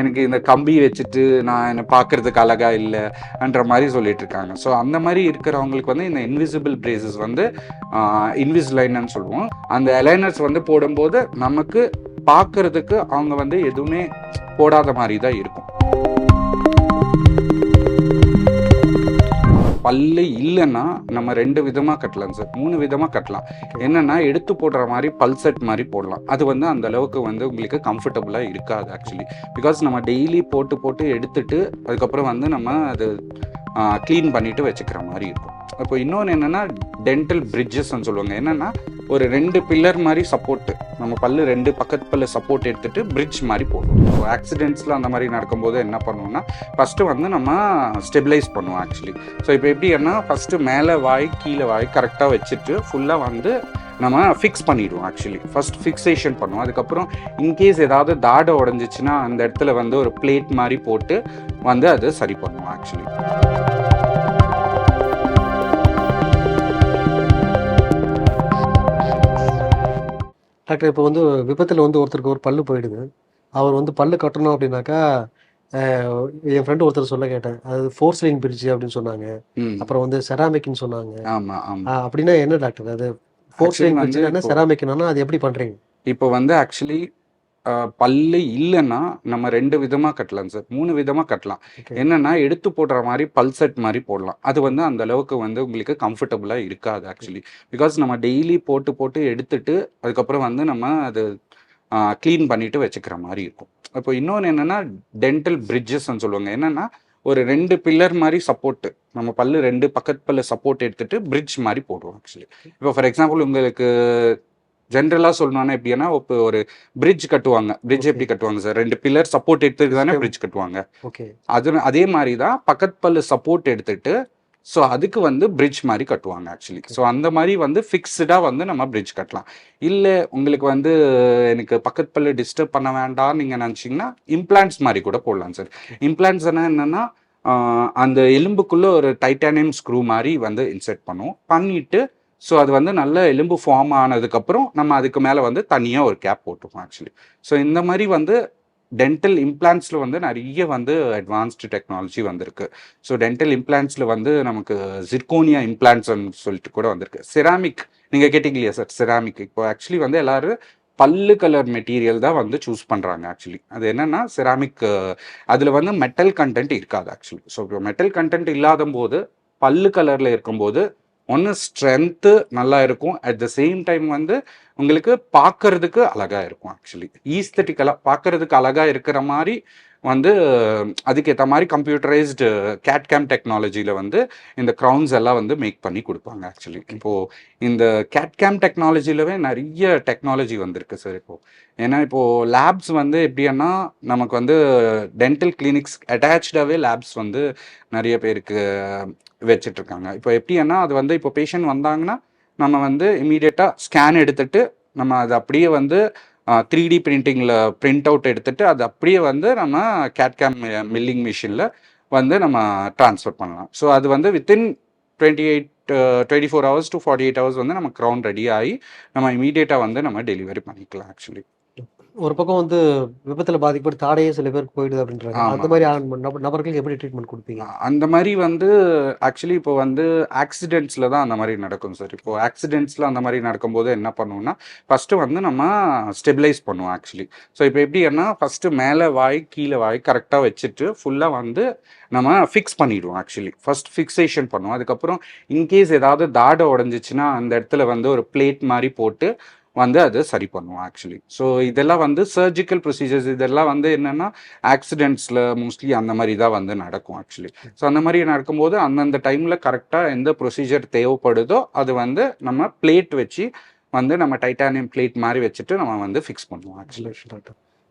எனக்கு இந்த கம்பி வச்சுட்டு நான் என்னை பார்க்கறதுக்கு அழகா இல்லைன்ற மாதிரி சொல்லிட்டு இருக்காங்க. ஸோ அந்த மாதிரி இருக்கிறவங்களுக்கு வந்து இந்த இன்விசிபிள் பிரேசஸ் வந்து இன்விசிலைனர்னு சொல்லுவோம். அந்த அலைனர்ஸ் வந்து போடும்போது நமக்கு பார்க்கறதுக்கு அவங்க வந்து எதுவுமே போடாத மாதிரி தான் இருக்கும். பல்லு இல்லைன்னா நம்ம ரெண்டு விதமாக கட்டலாம் சார். மூணு விதமாக கட்டலாம். என்னன்னா எடுத்து போடுற மாதிரி பல்செட் மாதிரி போடலாம். அது வந்து அந்த அளவுக்கு வந்து உங்களுக்கு கம்ஃபர்டபுளாக இருக்காது ஆக்சுவலி பிகாஸ் நம்ம டெய்லி போட்டு போட்டு எடுத்துட்டு அதுக்கப்புறம் வந்து நம்ம அது க்ளீன் பண்ணிட்டு வச்சுக்கிற மாதிரி இருக்கும். அப்போ இன்னொன்று என்னென்னா டென்டல் பிரிட்ஜஸ்ன்னு சொல்லுவாங்க. என்னென்னா ஒரு ரெண்டு பில்லர் மாதிரி சப்போர்ட் நம்ம பல்லு ரெண்டு பக்கத்து பல்லு சப்போர்ட் எடுத்துட்டு பிரிட்ஜ் மாதிரி போடுவோம் ஸோ ஆக்சிடென்ட்ஸ்ல அந்த மாதிரி நடக்கும்போது என்ன பண்ணுவோம்னா ஃபர்ஸ்ட் வந்து நம்ம ஸ்டெபிலைஸ் பண்ணுவோம் ஆக்சுவலி ஸோ இப்போ எப்படின்னா ஃபர்ஸ்ட் மேலே வாய் கீழே வாய் கரெக்டாக வச்சுட்டு ஃபுல்லாக வந்து நம்ம ஃபிக்ஸ் பண்ணிடுவோம் ஆக்சுவலி ஃபர்ஸ்ட் ஃபிக்ஸேஷன் பண்ணுவோம். அதுக்கப்புறம் இன்கேஸ் ஏதாவது தாடை உடஞ்சிச்சுன்னா அந்த இடத்துல வந்து ஒரு பிளேட் மாதிரி போட்டு வந்து அது சரி பண்ணுவோம் ஆக்சுவலி டாக்டர் இப்போ வந்து விபத்தில் வந்து ஒருத்தருக்கு ஒரு பல்லு போயிடுது. அவர் வந்து பல்லு கட்டணும் அப்படின்னாக்கா என் ஃப்ரெண்டு ஒருத்தர் சொல்ல கேட்டேன். அது ஃபோர்ஸ்லிங் பிரிட்ஜ் அப்படின்னு சொன்னாங்க. அப்புறம் வந்து செராமிக்னு சொன்னாங்க. அப்படின்னா என்ன டாக்டர் அது? வந்து பிரிட்ஜ் என்ன செராமிக்னா அது எப்படி பண்றீங்க? இப்போ வந்து ஆக்சுவலி பல்லு இல்லைன்னா நம்ம ரெண்டு விதமா கட்டலாம் சார். மூணு விதமா கட்டலாம். என்னன்னா எடுத்து போடுற மாதிரி பல்செட் மாதிரி போடலாம். அது வந்து அந்த அளவுக்கு வந்து உங்களுக்கு கம்ஃபர்டபுளா இருக்காது ஆக்சுவலி பிகாஸ் நம்ம டெய்லி போட்டு போட்டு எடுத்துட்டு அதுக்கப்புறம் வந்து நம்ம அது க்ளீன் பண்ணிட்டு வச்சுக்கிற மாதிரி இருக்கும். இப்போ இன்னொன்று என்னன்னா டென்டல் பிரிட்ஜஸ்ன்னு சொல்லுவாங்க. என்னன்னா ஒரு ரெண்டு பில்லர் மாதிரி சப்போர்ட் நம்ம பல்லு ரெண்டு பக்கத்து பல்லு சப்போர்ட் எடுத்துட்டு பிரிட்ஜ் மாதிரி போடுவோம் ஆக்சுவலி இப்போ ஃபார் எக்ஸாம்பிள் உங்களுக்கு ஜென்ரலாக சொல்லணும்னா எப்படின்னா இப்போ ஒரு பிரிட்ஜ் கட்டுவாங்க. பிரிட்ஜ் எப்படி கட்டுவாங்க சார் ரெண்டு பில்லர் சப்போர்ட் எடுத்துட்டு தானே. பிரிட்ஜ் கட்டுவாங்க. ஓகே அது அதே மாதிரி தான் பக்கத்து பல்லு சப்போர்ட் எடுத்துட்டு ஸோ அதுக்கு வந்து பிரிட்ஜ் மாதிரி கட்டுவாங்க ஆக்சுவலி ஸோ அந்த மாதிரி வந்து ஃபிக்ஸ்டாக வந்து நம்ம பிரிட்ஜ் கட்டலாம். இல்லை உங்களுக்கு வந்து எனக்கு பக்கத்து பல்லு டிஸ்டர்ப் பண்ண வேண்டாம்னு நீங்கள் நினச்சிங்கன்னா இம்ப்ளான்ட்ஸ் மாதிரி கூட போடலாம் சார் இம்ப்ளான்ட்ஸ் என்னன்னா அந்த எலும்புக்குள்ள ஒரு டைட்டானியம் ஸ்க்ரூ மாதிரி வந்து இன்செர்ட் பண்ணுவோம். பண்ணிட்டு ஸோ அது வந்து நல்ல எலும்பு ஃபார்ம் ஆனதுக்கப்புறம் நம்ம அதுக்கு மேலே வந்து தனியாக ஒரு கேப் போட்டுருக்கோம் ஆக்சுவலி ஸோ இந்த மாதிரி வந்து டென்டல் இம்ப்ளான்ஸில் வந்து நிறைய வந்து அட்வான்ஸ்டு டெக்னாலஜி வந்திருக்கு. ஸோ டென்டல் இம்ப்ளான்ஸில் வந்து நமக்கு ஜிர்கோனியா இம்ப்ளான்ட்ஸ்னு சொல்லிட்டு கூட வந்திருக்கு. செராமிக் நீங்கள் கேட்டீங்க இல்லையா சார் செராமிக் இப்போ ஆக்சுவலி வந்து எல்லோரும் பல்லு கலர் மெட்டீரியல் தான் வந்து சூஸ் பண்ணுறாங்க ஆக்சுவலி அது என்னென்னா செராமிக் அதில் வந்து மெட்டல் கண்டென்ட் இருக்காது ஆக்சுவலி ஸோ இப்போ மெட்டல் கண்டென்ட் இல்லாத போது பல்லு கலரில் இருக்கும்போது ஒன்று ஸ்ட்ரென்த்து நல்லா இருக்கும். அட் த சேம் டைம் வந்து உங்களுக்கு பார்க்கறதுக்கு அழகா இருக்கும் ஆக்சுவலி ஈஸ்தட்டிக்கலாக பார்க்கறதுக்கு அழகா இருக்கிற மாதிரி வந்து அதுக்கேற்ற மாதிரி கம்ப்யூட்டரைஸ்டு கேட் கேம் டெக்னாலஜியில் வந்து இந்த க்ரௌன்ஸ் எல்லாம் வந்து மேக் பண்ணி கொடுப்பாங்க ஆக்சுவலி இப்போ இந்த கேட் கேம் டெக்னாலஜிலவே நிறைய டெக்னாலஜி வந்திருக்கு சார் இப்போ. ஏன்னா இப்போ லேப்ஸ் வந்து எப்படின்னா நமக்கு வந்து டென்டல் கிளினிக்ஸ் அட்டாச்சாகவே லேப்ஸ் வந்து நிறைய பேருக்கு வச்சிட்டு இருக்காங்க இப்போ எப்படின்னா அது வந்து இப்போ பேஷண்ட் வந்தாங்கன்னா நம்ம வந்து இமீடியட்டாக ஸ்கேன் எடுத்துட்டு நம்ம அது அப்படியே வந்து த்ரீ டி பிரிண்டிங்கில் பிரிண்ட் அவுட் எடுத்துகிட்டு அது அப்படியே வந்து நம்ம கேட்கேம் மில்லிங் மிஷினில் வந்து நம்ம ட்ரான்ஸ்ஃபர் பண்ணலாம். ஸோ அது வந்து within twenty eight twenty four hours to forty eight hours வந்து நம்ம க்ரௌண்ட் ரெடி ஆகி நம்ம இமீடியட்டாக வந்து நம்ம டெலிவரி பண்ணிக்கலாம் ஆக்சுவலி ஒரு பக்கம் வந்து விபத்துல பாதிக்கப்பட்டு தாடையே சில பேருக்கு போயிடுது அப்படின்றாங்க. அந்த மாதிரி நபர்களுக்கு எப்படி ட்ரீட்மெண்ட் கொடுப்பீங்க? அந்த மாதிரி வந்து ஆக்சுவலி இப்போ வந்து ஆக்சிடென்ட்ஸில் தான் அந்த மாதிரி நடக்கும் சார் இப்போ ஆக்சிடென்ட்ஸில் அந்த மாதிரி நடக்கும்போது என்ன பண்ணுவோம்னா ஃபஸ்ட்டு வந்து நம்ம ஸ்டெபிலைஸ் பண்ணுவோம் ஆக்சுவலி ஸோ இப்போ எப்படின்னா ஃபஸ்ட்டு மேலே வாய் கீழே வாய் கரெக்டாக வச்சுட்டு ஃபுல்லாக வந்து நம்ம ஃபிக்ஸ் பண்ணிடுவோம் ஆக்சுவலி ஃபர்ஸ்ட் ஃபிக்ஸேஷன் பண்ணுவோம். அதுக்கப்புறம் இன்கேஸ் ஏதாவது தாடை உடஞ்சிச்சுன்னா அந்த இடத்துல வந்து ஒரு பிளேட் மாதிரி போட்டு வந்து அது சரி பண்ணுவோம் ஆக்சுவலி ஸோ இதெல்லாம் வந்து சர்ஜிக்கல் ப்ரொசீஜர்ஸ் இதெல்லாம் வந்து என்னன்னா ஆக்சிடென்ட்ஸில் மோஸ்ட்லி அந்த மாதிரி தான் வந்து நடக்கும் ஆக்சுவலி ஸோ அந்த மாதிரி நடக்கும்போது அந்தந்த டைமில் கரெக்டாக எந்த ப்ரொசீஜர் தேவைப்படுதோ அது வந்து நம்ம பிளேட் வச்சு வந்து நம்ம டைட்டானியம் பிளேட் மாதிரி வச்சுட்டு நம்ம வந்து ஃபிக்ஸ் பண்ணுவோம் ஆக்சுவலி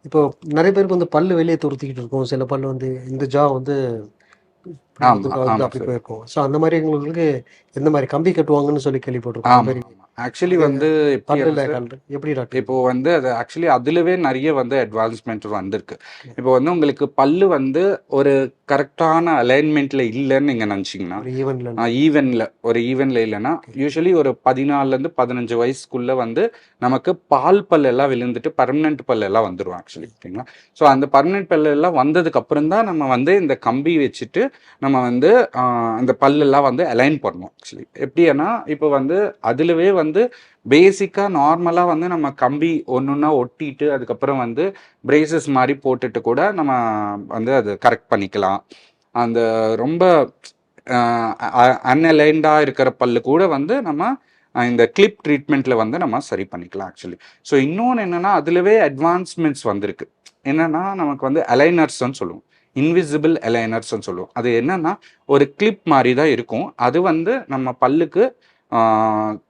இப்போ நிறைய பேருக்கு வந்து பல்லு வெளியே துருத்திக்கிட்டு இருக்கும். சில பல்லு வந்து இந்த ஜா வந்து அப்படி. போயிருக்கும். ஸோ அந்த மாதிரி உங்களுக்கு எந்த மாதிரி கம்பி கட்டுவாங்கன்னு சொல்லி கேள்விப்பட்டிருக்கோம். ஆக்சுவலி வந்து எப்படி இப்போ வந்து அது ஆக்சுவலி அதுலவே நிறைய வந்து அட்வான்ஸ்மெண்ட் வந்திருக்கு. இப்போ வந்து உங்களுக்கு பல்லு வந்து ஒரு கரெக்டான அலைன்மெண்ட்ல இல்லைன்னு நீங்க நினைச்சீங்கன்னா ஈவன்ல ஒரு ஈவன்ல இல்லைன்னா யூஸ்வலி ஒரு பதினாலுல இருந்து பதினஞ்சு வயசுக்குள்ள வந்து நமக்கு பால் பல் எல்லாம் விழுந்துட்டு பர்மனெண்ட் பல் எல்லாம் வந்துடும் ஆக்சுவலி ஓகேங்களா ஸோ அந்த பர்மனெண்ட் பல் எல்லாம் வந்ததுக்கு அப்புறம் தான் நம்ம வந்து இந்த கம்பி வச்சுட்டு நம்ம வந்து அந்த பல்லெல்லாம் வந்து அலைன் பண்ணணும் ஆக்சுவலி எப்படின்னா இப்போ வந்து அதுலவே வந்து பேசிக்காக நார்மலாக வந்து நம்ம கம்பி ஒன்றுன்னா ஒட்டிட்டு அதுக்கப்புறம் வந்து பிரேசஸ் மாதிரி போட்டுட்டு கூட நம்ம வந்து அது கரெக்ட் பண்ணிக்கலாம். அந்த ரொம்ப அன்அலைன்டா இருக்கிற பல்லு கூட வந்து நம்ம இந்த கிளிப் ட்ரீட்மெண்ட்ல வந்து நம்ம சரி பண்ணிக்கலாம் ஆக்சுவலி ஸோ இன்னொன்று என்னன்னா அதுலவே அட்வான்ஸ்மெண்ட்ஸ் வந்திருக்கு. என்னன்னா நமக்கு வந்து அலைனர்ஸ்ன்னு சொல்லுவோம். இன்விசிபிள் எலைனர்ஸ்ன்னு சொல்லுவோம். அது என்னன்னா ஒரு கிளிப் மாதிரி தான் இருக்கும். அது வந்து நம்ம பல்லுக்கு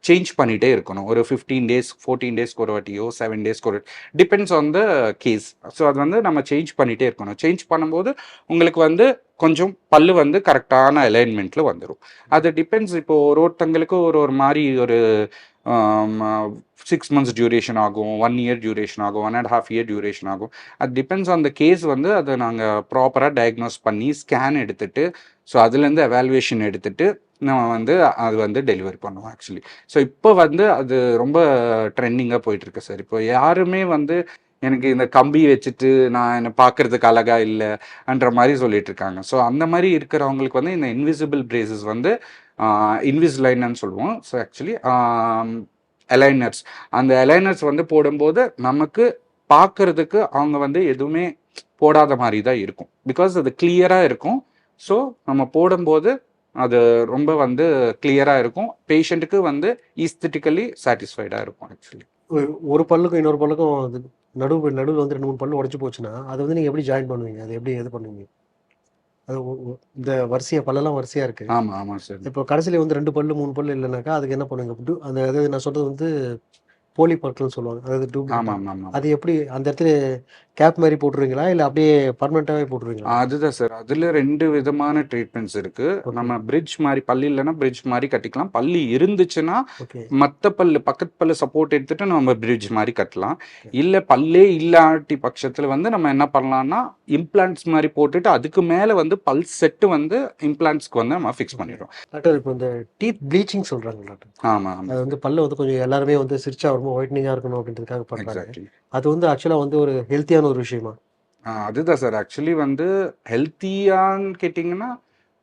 சேஞ்ச் பண்ணிகிட்டே இருக்கணும். ஒரு ஃபிஃப்டீன் டேஸ் ஃபோர்டீன் டேஸ்க்கு ஒரு வாட்டியோ செவன் டேஸ்க்கு ஒரு depends on the case so அது வந்து நம்ம சேஞ்ச் பண்ணிகிட்டே இருக்கணும். சேஞ்ச் பண்ணும்போது உங்களுக்கு வந்து கொஞ்சம் பல்லு வந்து கரெக்டான அலைன்மெண்ட்டில் வந்துடும் அது டிபெண்ட்ஸ் இப்போது ஒரு ஒருத்தங்களுக்கு ஒரு ஒரு மாதிரி ஒரு சிக்ஸ் மந்த்ஸ் டியூரேஷன் ஆகும் ஒன் இயர் டியூரேஷன் ஆகும் one and half year duration ஆகும். அது டிபெண்ட்ஸ் ஆன் த கேஸ் வந்து அதை நாங்கள் ப்ராப்பராக டயக்னோஸ் பண்ணி ஸ்கேன் எடுத்துட்டு ஸோ அதுலேருந்து அவால்வேஷன் எடுத்துட்டு நம்ம வந்து அது வந்து டெலிவரி பண்ணுவோம் ஆக்சுவலி ஸோ இப்போ வந்து அது ரொம்ப ட்ரெண்டிங்காக போயிட்டுருக்கு சார் இப்போ யாருமே வந்து எனக்கு இந்த கம்பி வச்சுட்டு நான் என்னை பார்க்கறதுக்கு அழகாக இல்லைன்ற மாதிரி சொல்லிட்டு இருக்காங்க ஸோ அந்த மாதிரி இருக்கிறவங்களுக்கு வந்து இந்த இன்விசிபிள் பிரேசஸ் வந்து இன்விஸ்லைன்னு சொல்லுவோம். ஸோ ஆக்சுவலி அலைனர்ஸ் அந்த அலைனர்ஸ் வந்து போடும்போது நமக்கு பார்க்கறதுக்கு அவங்க வந்து எதுவுமே போடாத மாதிரி தான் இருக்கும். பிகாஸ் அது கிளியராக இருக்கும். ஸோ நம்ம போடும்போது அது ரொம்ப வந்து கிளியராக இருக்கும். பேஷண்ட்டுக்கு வந்து ஈஸ்தட்டிக்கலி சாட்டிஸ்ஃபைடாக இருக்கும் ஆக்சுவலி ஒரு- ஒரு பல்லுக்கும் இன்னொரு பல்லுக்கும் அது நடுவு நடுவில் வந்து ரெண்டு மூணு பல்லு உடச்சி போச்சுன்னா அதை வந்து நீங்கள் எப்படி ஜாயின் பண்ணுவீங்க? அது எப்படி இது பண்ணுவீங்க? அது இந்த வரிசையா பல்லெல்லாம் வரிசையா இருக்கு. ஆமாம் ஆமாம் சார். இப்போ கடைசியில் வந்து ரெண்டு பல்லு மூணு பல்லு இல்லைனாக்கா அதுக்கு என்ன பண்ணுவீங்க? டு- அந்த அதாவது நான் சொல்றது வந்து போலி பற்கள்னு சொல்லுவாங்க. அதாவது ஆமாம் ஆமாம் ஆமாம் அது எப்படி அந்த இடத்துல கேப் மாதிரி போட்டுருவீங்களா? இல்லை அப்படியே பர்மனெண்ட்டாகவே போட்டுருவீங்களா? அதுதான் சார் அதுல ரெண்டு விதமான ட்ரீட்மெண்ட்ஸ் இருக்கு. Okay. நம்ம பிரிட்ஜ் மாதிரி பல்லு இல்லைன்னா பிரிட்ஜ் மாதிரி கட்டிக்கலாம். பல்லு இருந்துச்சுன்னா மத்த பல்லு பக்கத்து பல்லு சப்போர்ட் எடுத்துட்டு நம்ம பிரிட்ஜ் மாதிரி கட்டலாம். இல்ல பல்லே இல்லாட்டி பட்சத்துல வந்து நம்ம என்ன பண்ணலாம்னா இம்ப்ளான்ட்ஸ் மாதிரி போட்டுட்டு அதுக்கு மேல வந்து பல் செட்டு வந்து இம்ப்ளான்ட்ஸ்க்கு வந்து நம்ம ஃபிக்ஸ் பண்ணிடுறோம். டாக்டர் இப்போ இந்த டீத் ப்ளீச்சிங் சொல்றாங்க டாக்டர் ஆமா ஆமா. அது வந்து பல்லு வந்து கொஞ்சம் எல்லாருமே வந்து சிரிச்சா வரும்போது ஒயிட்னிங்காக இருக்கணும் அப்படின்றதுக்காக பண்ணுறாங்க அது வந்து ஆக்சுவலாக வந்து ஒரு ஹெல்த்தியான ஒரு விஷயமா? அதுதான் சார் ஆக்சுவலி வந்து ஹெல்த்தியான்னு கேட்டிங்கன்னா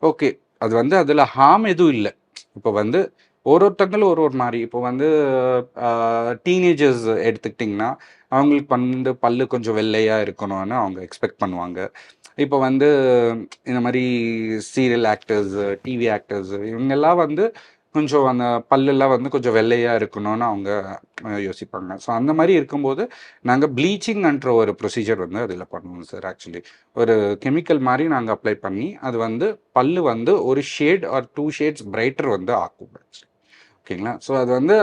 ஓகே அது வந்து அதில் ஹார்ம் எதுவும் இல்லை. இப்போ வந்து ஒரு ஒருத்தங்களும் ஒரு ஒரு மாதிரி. இப்போ வந்து டீனேஜர்ஸ் எடுத்துக்கிட்டிங்கன்னா அவங்களுக்கு வந்து பல்லு கொஞ்சம் வெள்ளையாக இருக்கணும்னு அவங்க எக்ஸ்பெக்ட் பண்ணுவாங்க. இப்போ வந்து இந்த மாதிரி சீரியல் ஆக்டர்ஸ் டிவி ஆக்டர்ஸ் இவங்கெல்லாம் வந்து கொஞ்சம் அந்த பல்லெல்லாம் வந்து கொஞ்சம் வெள்ளையாக இருக்கணும்னு அவங்க யோசிப்பாங்க. ஸோ அந்த மாதிரி இருக்கும்போது நாங்கள் ப்ளீச்சிங்ன்ற ஒரு ப்ரொசீஜர் வந்து அதில் பண்ணுவோம் சார் ஆக்சுவலி ஒரு கெமிக்கல் மாதிரி நாங்கள் அப்ளை பண்ணி அது வந்து பல்லு வந்து ஒரு shade or two shades brighter வந்து ஆக்கும். ஆக்சுவலி ஓகேங்களா? ஸோ அது வந்து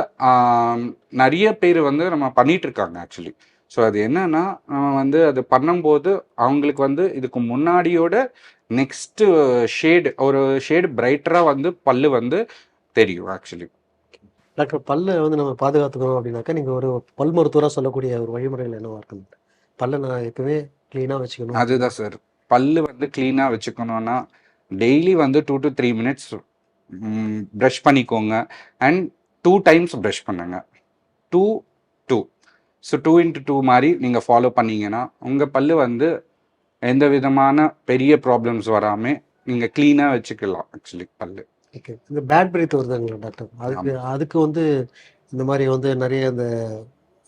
நிறைய பேர் வந்து நம்ம பண்ணிட்டு இருக்காங்க ஆக்சுவலி ஸோ அது என்னன்னா நம்ம வந்து அது பண்ணும்போது அவங்களுக்கு வந்து இதுக்கு முன்னாடியோட நெக்ஸ்ட்டு ஷேடு ஒரு ஷேடு பிரைட்டராக வந்து பல்லு வந்து தெரியும் ஆக்சுவலி டாக்டர் பல்லை வந்து நம்ம பாதுகாத்துக்கணும் அப்படின்னாக்கா நீங்கள் ஒரு பல் மருத்துவராக சொல்லக்கூடிய ஒரு வழிமுறைகள் என்னவா இருக்கும் பல்லை நான் எப்பவுமே க்ளீனாக வச்சுக்கணும். அதுதான் சார் பல்லு வந்து க்ளீனாக வச்சுக்கணும்னா டெய்லி வந்து two to three minutes brush பண்ணிக்கோங்க. அண்ட் டூ டைம்ஸ் ப்ரஷ் பண்ணுங்க. Two two so two into two மாதிரி நீங்கள் ஃபாலோ பண்ணீங்கன்னா உங்கள் பல்லு வந்து எந்த விதமான பெரிய ப்ராப்ளம்ஸ் வராமல் நீங்கள் க்ளீனாக வச்சுக்கலாம் ஆக்சுவலி பல்லு. ஓகே. இந்த பேட் பிரீத் வருதுங்களா டாக்டர்? அதுக்கு அதுக்கு வந்து இந்த மாதிரி வந்து நிறைய இந்த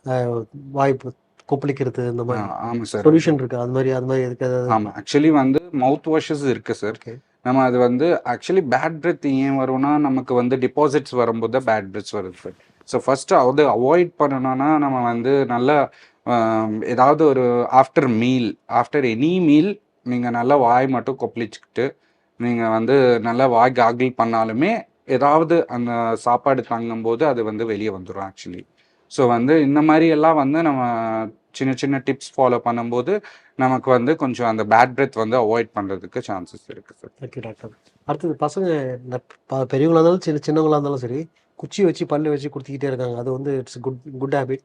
அஹ், வாய் பு- கொப்பளிக்கிறது இந்த மாதிரி ஆமாம் சார் சொல்யூஷன் இருக்கு? அது மாதிரி அது மாதிரி ஏதாவது? ஆமாம் ஆக்சுவலி வந்து மவுத் வாஷஸ் இருக்கு சார். நம்ம அது வந்து ஆக்சுவலி பேட் பிரெத் ஏன் வரும்னா நமக்கு வந்து டிபாசிட்ஸ் வரும்போது தான் பேட் பிரெத்ஸ் வருது சார். ஸோ ஃபர்ஸ்ட் அது அவாய்ட் பண்ணணும்னா நம்ம வந்து நல்லா ஏதாவது ஒரு after meal after any meal நீங்கள் நல்லா வாய் மட்டும் கொப்பளிச்சுக்கிட்டு நீங்கள் வந்து நல்லா வாய் காகிள் பண்ணாலுமே ஏதாவது அந்த சாப்பாடு தங்கும்போது அது வந்து வெளியே வந்துடும் ஆக்சுவலி ஸோ வந்து இந்த மாதிரி எல்லாம் வந்து நம்ம சின்ன சின்ன டிப்ஸ் ஃபாலோ பண்ணும்போது நமக்கு வந்து கொஞ்சம் அந்த பேட் பிரெத் வந்து அவாய்ட் பண்ணுறதுக்கு சான்சஸ் இருக்குது சார் ஓகே டாக்டர் அடுத்தது பசங்க ந- ப- பெரியவங்களா இருந்தாலும் சின்ன சின்னவங்களா இருந்தாலும் சரி குச்சி வச்சு பல்லு வச்சு குடுத்துக்கிட்டே இருக்காங்க. அது வந்து இட்ஸ் குட் குட் ஹேபிட்.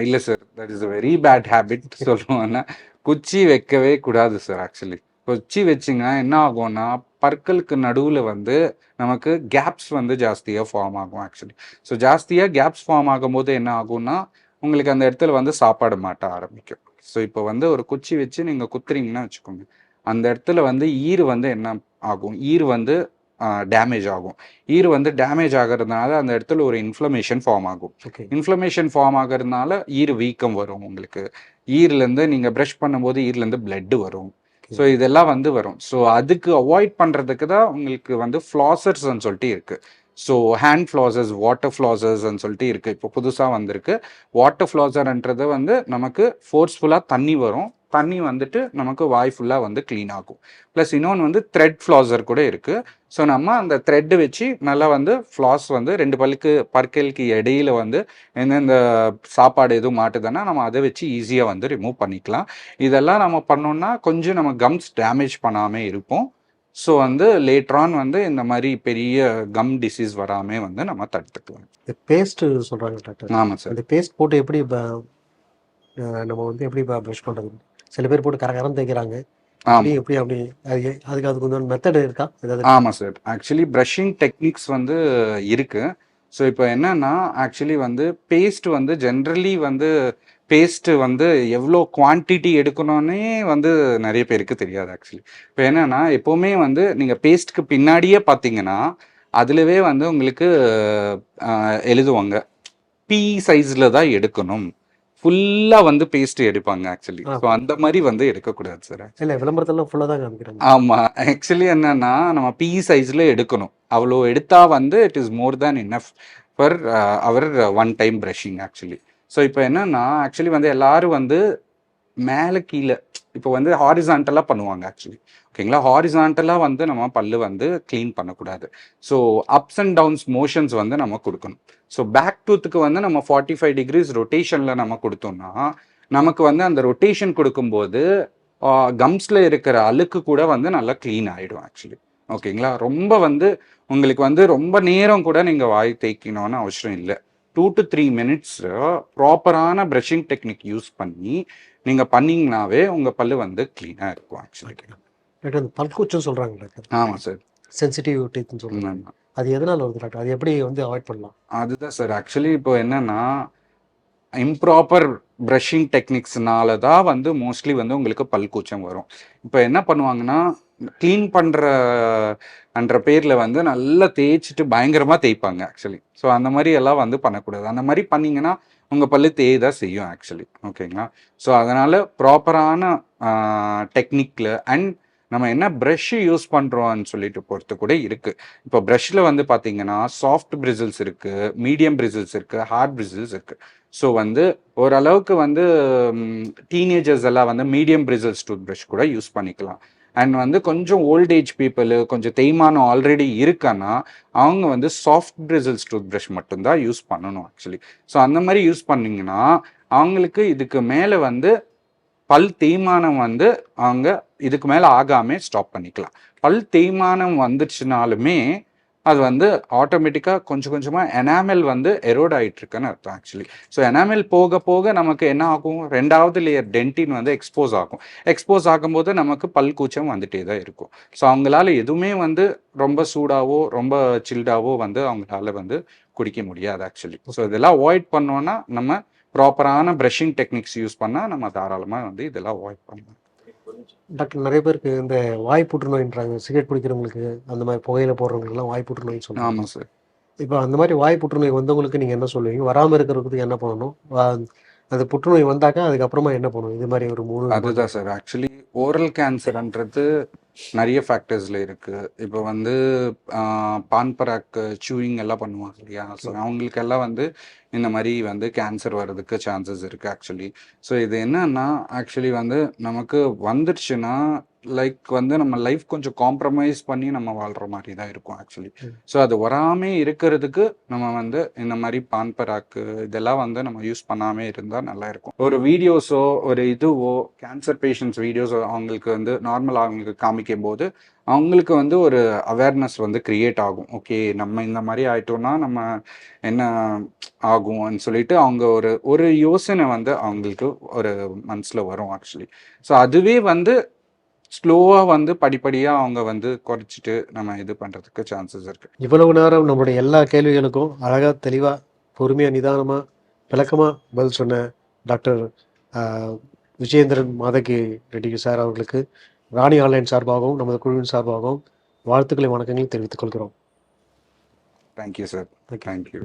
இல்ல sir. That is a very bad habit சொல்லுவேன்னா, குச்சி வைக்கவே கூடாது சார் ஆக்சுவலி. குச்சி வச்சீங்கன்னா என்ன ஆகும்னா, பற்களுக்கு நடுவுல வந்து நமக்கு கேப்ஸ் வந்து ஜாஸ்தியா ஃபார்ம் ஆகும் ஆக்சுவலி. ஸோ ஜாஸ்தியா கேப்ஸ் ஃபார்ம் ஆகும்போது என்ன ஆகும்னா, உங்களுக்கு அந்த இடத்துல வந்து சாப்பாடு மாட்ட ஆரம்பிக்கும். ஸோ இப்போ வந்து ஒரு குச்சி வச்சு நீங்க குத்துறீங்கன்னு வச்சுக்கோங்க. அந்த இடத்துல வந்து ஈறு வந்து என்ன ஆகும்? ஈறு வந்து டேமேஜ் ஆகும். ஈறு வந்து டேமேஜ் ஆகுறதுனால அந்த இடத்துல ஒரு இன்ஃப்ளமேஷன் ஃபார்ம் ஆகும். ஓகே. இன்ஃப்ளமேஷன் ஃபார்ம் ஆகுறதுனால ஈறு வீக்கம் வரும் உங்களுக்கு. ஈறுலேருந்து நீங்க பிரஷ் பண்ணும்போது ஈறுலேருந்து பிளட் வரும். ஸோ இதெல்லாம் வந்து வரும். ஸோ அதுக்கு அவாய்ட் பண்ணுறதுக்கு தான் உங்களுக்கு வந்து ஃப்ளாசர்ஸ்ன்னு சொல்லிட்டு இருக்கு. ஸோ ஹேண்ட் ஃப்ளாசர்ஸ், வாட்டர் ஃப்ளாசர்ஸ்ன்னு சொல்லிட்டு இருக்கு. இப்போ புதுசாக வந்திருக்கு. வாட்டர் ஃப்ளாசர்ன்றது வந்து நமக்கு ஃபோர்ஸ்ஃபுல்லாக தண்ணி வரும். தண்ணி வந்துட்டு நமக்கு வாய் ஃபுல்லா வந்து கிளீன் ஆகும். பிளஸ் இன்னொன்னு வந்து த்ரெட் ஃப்ளாசர் கூட இருக்கு. ஸோ நம்ம அந்த த்ரெட் வச்சு நல்லா வந்து ஃப்ளாஸ் வந்து 2 பல்லுக்கு பற்களுக்கு இடையில வந்து எந்தெந்த சாப்பாடு எதுவும் மாட்டுதுன்னா, நம்ம அத வச்சு ஈஸியா வந்து ரிமூவ் பண்ணிக்கலாம். இதெல்லாம் நம்ம பண்ணோம்னா, கொஞ்சம் நம்ம கம்ஸ் டேமேஜ் பண்ணாம இருப்போம். ஸோ வந்து லேட்டர் ஆன் வந்து இந்த மாரி பெரிய கம் டிசீஸ் வராம வந்து நம்ம தடுத்துக்கலாம். இந்த பேஸ்ட் சொல்றாங்க டாக்டர். ஆமா சார். அந்த பேஸ்ட் போட்டு எப்படி நம்ம வந்து எப்படி பிரஷ் பண்றது? சில பேர் போட்டு கரகரன்னு தேய்க்கிறாங்க. எப்படி அப்படி அதுக்கு அதுக்கு கொஞ்சம் மெத்தட் இருக்கா? ஏதாவது ஆமா சார். ஆக்சுவலி பிரஷிங் டெக்னிக்ஸ் வந்து இருக்கு. ஸோ இப்போ என்னன்னா, ஆக்சுவலி வந்து பேஸ்ட் வந்து ஜெனரலி வந்து பேஸ்ட் வந்து எவ்வளோ குவான்டிட்டி எடுக்கணும்னே வந்து நெறைய பேருக்கு தெரியாது ஆக்சுவலி. இப்போ என்னன்னா, எப்பவுமே வந்து நீங்க பேஸ்ட்க்கு பின்னாடியே பார்த்தீங்கன்னா, அதுலவே வந்து உங்களுக்கு எழுதுவாங்க. பி சைஸ்ல தான் எடுக்கணும். ஃபுல்லா வந்து பேஸ்ட் எடுப்பாங்க ஆக்சுவலி. ஸோ அந்த மாரி வந்து எடுக்கக்கூடாது சார். இல்ல விளம்பரத்துலலாம் ஃபுல்லா தான் காமிக்கிறாங்க. ஆமா. ஆக்சுவலி என்னன்னா, நம்ம பி சைஸ்ல எடுக்கணும். அவ்வளோ எடுத்தா வந்து it is more than enough for our one time brushing actually. So இப்போ என்னன்னா, ஆக்சுவலி வந்து எல்லாரும் வந்து மேல கீழ இப்போ வந்து ஹாரிசான்டலாக பண்ணுவாங்க ஆக்சுவலி. ஓகேங்களா? ஹாரிசான்டலாக வந்து நம்ம பல்லு வந்து க்ளீன் பண்ணக்கூடாது. So ups and downs motions வந்து நம்ம கொடுக்கணும் ஸோ பேக் டூத்துக்கு வந்து நம்ம ஃபார்ட்டி ஃபைவ் டிகிரிஸ் ரொட்டேஷனில் நம்ம கொடுத்தோம்னா நமக்கு வந்து அந்த ரொட்டேஷன் கொடுக்கும்போது கம்ஸில் இருக்கிற அழுக்கு கூட வந்து நல்லா க்ளீன் ஆகிடும் ஆக்சுவலி. ஓகேங்களா? ரொம்ப வந்து உங்களுக்கு வந்து ரொம்ப நேரம் கூட நீங்கள் வாய் தேய்க்கணும்னு அவசியம் இல்லை 2-3 மினிட்ஸ் ப்ராப்பரான பிரஷிங் டெக்னிக் யூஸ் பண்ணி நீங்க பண்ணீங்கனாவே உங்க பல்லு வந்து கிளீனா இருக்கும் ஆக்சுவலி. பல்கூச்சம் சொல்றாங்க டாக்டர். ஆமா சார். சென்சிட்டிவ் டீத்ன்னு சொல்றாங்க. ஆமா. அது எதனால வருது டாக்டர்? அது எப்படி வந்து அவாய்ட் பண்ணலாம்? அதுதான் சார். ஆக்சுவலி இப்போ என்னன்னா, இம்ப்ராப்பர் பிரஷிங் டெக்னிக்ஸ்னால தான் வந்து மோஸ்ட்லி வந்து உங்களுக்கு பல் கூச்சம் வரும். இப்போ என்ன பண்ணுவாங்கன்னா, கிளீன் பண்ற அன்ற பேரில் வந்து நல்லா தேய்ச்சிட்டு பயங்கரமாக தேய்ப்பாங்க ஆக்சுவலி. ஸோ அந்த மாதிரி எல்லாம் வந்து பண்ணக்கூடாது. அந்த மாதிரி பண்ணீங்கன்னா, உங்கள் பல்லு தேய தான் செய்யும் ஆக்சுவலி. ஓகேங்களா? ஸோ அதனால் ப்ராப்பரான டெக்னிக்கில் அண்ட் நம்ம என்ன ப்ரஷ்ஷு யூஸ் பண்ணுறோம்னு சொல்லிட்டு பொறுத்து கூட இருக்குது இப்போ ப்ரஷ்ஷில் வந்து பார்த்தீங்கன்னா, சாஃப்ட் பிரிசில்ஸ் இருக்குது மீடியம் பிரிசில்ஸ் இருக்குது ஹார்ட் பிரிசில்ஸ் இருக்குது ஸோ வந்து ஓரளவுக்கு வந்து டீனேஜர்ஸ் எல்லாம் வந்து மீடியம் பிரிசில்ஸ் டூத் ப்ரஷ் கூட யூஸ் பண்ணிக்கலாம். அண்ட் வந்து கொஞ்சம் ஓல்ட் ஏஜ் கொஞ்சம் தேய்மானம் ஆல்ரெடி இருக்கான்னா அவங்க வந்து சாஃப்ட் பிரிசல்ஸ் டூத் ப்ரஷ் மட்டும் தான் யூஸ் பண்ணணும் ஆக்சுவலி. ஸோ அந்த மாதிரி யூஸ் பண்ணீங்கன்னா, அவங்களுக்கு இதுக்கு மேலே வந்து பல் தேய்மானம் வந்து அவங்க இதுக்கு மேலே ஆகாமல் ஸ்டாப் பண்ணிக்கலாம். பல் தேய்மானம் வந்துச்சுனாலுமே, அது வந்து ஆட்டோமேட்டிக்காக கொஞ்சம் கொஞ்சமாக எனாமல் வந்து எரோட் ஆகிட்டு இருக்குன்னு அர்த்தம் ஆக்சுவலி. ஸோ எனாமல் போக போக நமக்கு என்ன ஆகும்? ரெண்டாவது லேயர் டென்டின் வந்து எக்ஸ்போஸ் ஆகும். எக்ஸ்போஸ் ஆகும்போது நமக்கு பல் கூச்சம் வந்துட்டே தான் இருக்கும். ஸோ அவங்களால எதுவுமே வந்து ரொம்ப சூடாவோ, ரொம்ப சில்டாவோ வந்து அவங்களால வந்து குடிக்க முடியாது ஆக்சுவலி. ஸோ இதெல்லாம் அவாய்ட் பண்ணோன்னா நம்ம ப்ராப்பரான ப்ரஷிங் டெக்னிக்ஸ் யூஸ் பண்ணால் நம்ம தாராளமாக வந்து இதெல்லாம் அவாய்ட் பண்ணலாம். டாக்டர் நெறைய பேருக்கு இந்த வாய் புற்றுநோய்ன்றாங்க. சிகரெட் பிடிக்கிறவங்களுக்கு, அந்த மாரி புகையில போடுறவங்களுக்குலாம் வாய் புற்றுநோய்ன்னு சொல்றாங்க. ஆமா சார். இப்போ அந்த மாரி வாய் புற்றுநோய் வந்தவங்களுக்கு நீங்க என்ன சொல்லுவீங்க? வராம இருக்கிறதுக்கு என்ன பண்ணணும்? வ அந்த புற்றுநோய் வந்தாக்கா அதுக்கப்புறமா என்ன பண்ணணும்? இது மாரி ஒரு 3 அதுதான் சார். ஆக்சுவலி ஓரல் கேன்சர்ன்றது நிறைய ஃபேக்டர்ஸில் இருக்குது இப்போ வந்து பான்பராக்கு சூயிங் எல்லாம் பண்ணுவாங்க இல்லையா? ஸோ அவங்களுக்கெல்லாம் வந்து இந்த மாதிரி வந்து கேன்சர் வர்றதுக்கு சான்சஸ் இருக்குது ஆக்சுவலி. ஸோ இது என்னன்னா, ஆக்சுவலி வந்து நமக்கு வந்துடுச்சுன்னா லைக் வந்து நம்ம லைஃப் கொஞ்சம் காம்ப்ரமைஸ் பண்ணி நம்ம வாழ்ற மாதிரி தான் இருக்கும் ஆக்சுவலி. ஸோ அது வராமே இருக்கிறதுக்கு நம்ம வந்து இந்த மாதிரி பான் பராக்கு இதெல்லாம் வந்து நம்ம யூஸ் பண்ணாமே இருந்தால் நல்லா இருக்கும். ஒரு வீடியோஸோ ஒரு இதுவோ கேன்சர் பேஷண்ட்ஸ் வீடியோஸோ அவங்களுக்கு வந்து நார்மல் அவங்களுக்கு காமிக்கும் போது அவங்களுக்கு வந்து ஒரு அவேர்னஸ் வந்து கிரியேட் ஆகும். ஓகே நம்ம இந்த மாதிரி ஆயிட்டோம்னா நம்ம என்ன ஆகும்னு சொல்லிட்டு அவங்க ஒரு ஒரு யோசனை வந்து அவங்களுக்கு ஒரு மனசில் வரும் ஆக்சுவலி ஸோ அதுவே வந்து ஸ்லோவாக வந்து படிப்படியாக அவங்க வந்து குறைச்சிட்டு நம்ம இது பண்ணுறதுக்கு சான்சஸ் இருக்கு. இவ்வளவு நேரம் நம்மளுடைய எல்லா கேள்விகளுக்கும் அழகாக தெளிவாக பொறுமையாக நிதானமாக விளக்கமாக பதில் சொன்ன டாக்டர் விஜயேந்திரன் மாதகி ரெட்டி சார் அவர்களுக்கு ராணி ஆன்லைன் சார்பாகவும் நமது குழுவின் சார்பாகவும் வாழ்த்துக்களை வணக்கங்களை தெரிவித்துக் கொள்கிறோம். Thank you sir. தேங்க்யூ